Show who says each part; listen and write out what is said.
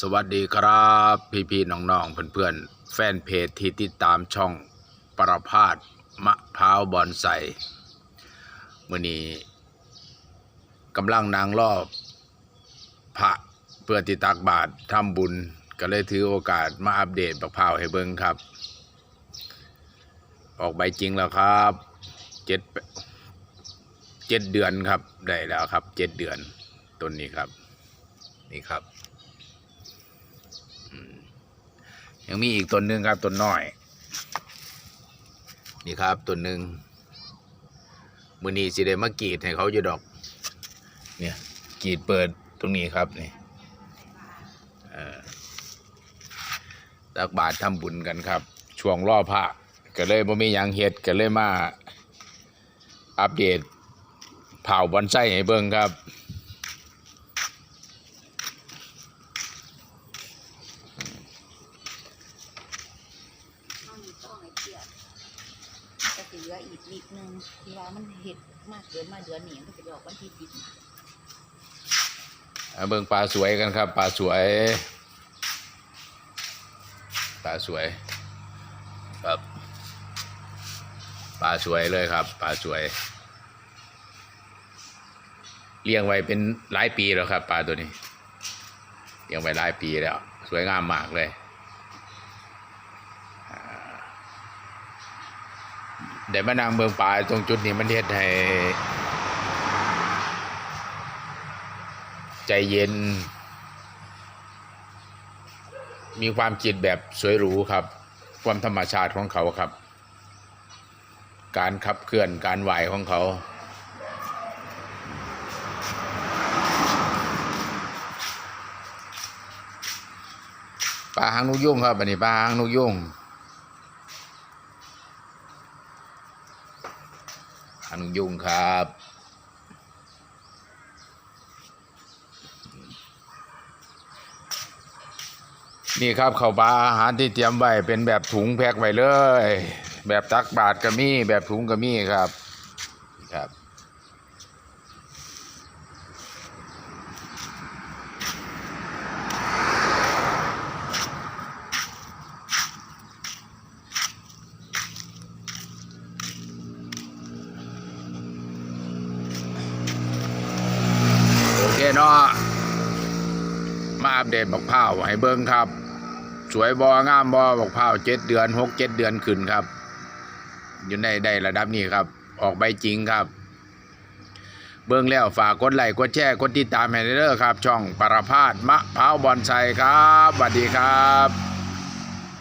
Speaker 1: สวัสดีครับ พี่พี่ๆน้องๆเพื่อนๆ แฟนเพจที่ติดตามช่องประพาสมะพร้าวบอนไซมื่อนี้กำลังนางรอบพระเพื่อติตักบาตรทำบุญก็เลยถือโอกาสมาอัปเดตมะพร้าวให้เบิ่งครับ ออกใบจริงแล้วครับเจ็ดเจ็ดเดือนครับได้แล้วครับเจ็ดเดือนต้นนี้ครับ นี่ครับ ยังมีอีกต้นหนึ่งครับต้นน้อย นี่ครับต้นหนึ่งมือนีสิได้มากรีดให้เขาอยู่ดอก เนี่ยกรีดเปิดตรงนี้ครับนี่ตักบาททำบุญกันครับ ช่วงล่อพระก็เลยบ่มีหยังเฮ็ดก็เลยมาอัปเดตเผาบอนไส้ให้เบิ่งครับ
Speaker 2: เอานี่ต้องให้เกียรติ เหลืออีกนิดนึงที่ว่ามันเห็ดมากเกินมาเดือนนี้มันก็จะออกวันที่สิบ
Speaker 1: เอาเบิ่งปลาสวยกันครับปลาสวยปลาสวยครับปลาสวยเลยครับปลาสวย เลี้ยงไว้เป็นหลายปีแล้วครับปลาตัวนี้เลี้ยงไว้หลายปีแล้ว สวยงามมากเลยอ่า เดี๋ยวมานั่งเบิ่งปลาตรงจุดนี้มันเฮ็ดให้ใจเย็น มีความจิตแบบสวยหรูครับ ความธรรมชาติของเขาครับ การขับเคลื่อนการไหวของเขา ปลาหางนกยุ่งครับอันนี้ปลาหางนกยุ่งานุยุ่งครับ นี่ครับข้าวปลาอาหารที่เตรียมไว้เป็นแบบถุงแพ็คไว้เลย แบบตักบาทก็มีแบบถุงก็มีครับครับ เนาะมาอัปเดตบักพร้าวให้เบิ้งครับ สวยบองามบอบักพร้าวเจ็ดเดือนหกเจ็ดเดือนขึ้นครับ อยู่ในได้ระดับนี้ครับ ออกใบจริงครับ เบิ้งแล้วฝากกดไลค์กดแชร์กดติดตามให้เด้อครับ ช่องปรพาสมะพร้าวบอนไซครับสวัสดีครับ